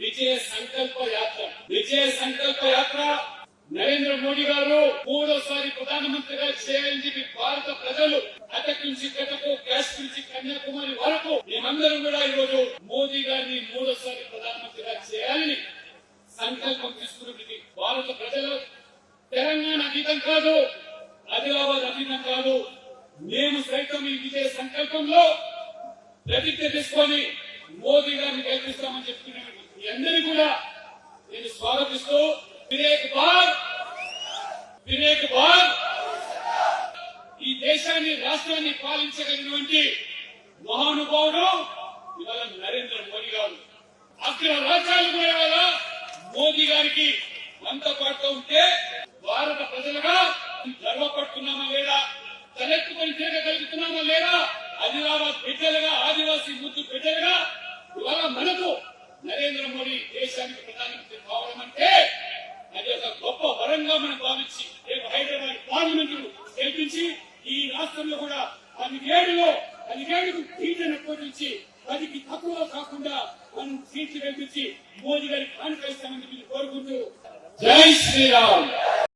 విజయ సంకల్ప యాత్ర. విజయ సంకల్ప యాత్ర. నరేంద్ర మోడీ గారు మూడోసారి ప్రధానమంత్రిగా చేయాలని చెప్పి భారత ప్రజలు అటక్ నుంచి కటకు కాశ్మీర్ నుంచి కన్యాకుమారి వరకు మేమందరం కూడా ఈరోజు మోదీ గారిని మూడోసారి ప్రధానమంత్రిగా చేయాలని సంకల్పం తీసుకున్నప్పటికీ భారత ప్రజలు తెలంగాణ అతీతం కాదు ఆదిలాబాద్ అతీతం కాదు. మేము సైతం ఈ విజయ సంకల్పంలో ప్రతిజ్ఞ తీసుకొని మోదీ గారిని గెలిపిస్తామని చెప్తున్నాం. మీ అందరినీ కూడా నేను స్వాగతిస్తూ వివేక్ బార్! వివేక్ బార్! ఈ దేశాన్ని రాష్ట్రాన్ని పాలించగలిగినటువంటి మహానుభావుడు ఇవాళ నరేంద్ర మోడీ గారు. అక్కడ రాజ్యాలు కూడా మోదీ గారికి వంత పాడుతూ ఉంటే భారత ప్రజలుగా గర్వపడుతున్నామా లేదా? తలెత్తుకొని తిరగగలుగుతున్నామా లేదా? ఆదిలాబాద్ బిడ్డలుగా ఆదివాసీ ముద్దు బిడ్డలుగా మోడీ దేశానికి ప్రధానమంత్రి కావడం అంటే అది ఒక గొప్ప వరంగా మనం భావించి రేపు హైదరాబాద్ పార్లమెంట్ గెలిపించి ఈ రాష్ట్రంలో కూడా పదిహేడులో పదిహేడుకు సీట్లను పోటీ పదికి తక్కువ కాకుండా మనం సీట్లు గెలిపించి మోదీ గారికి కానుకలిస్తామని మీరు కోరుకుంటూ జై శ్రీరామ్.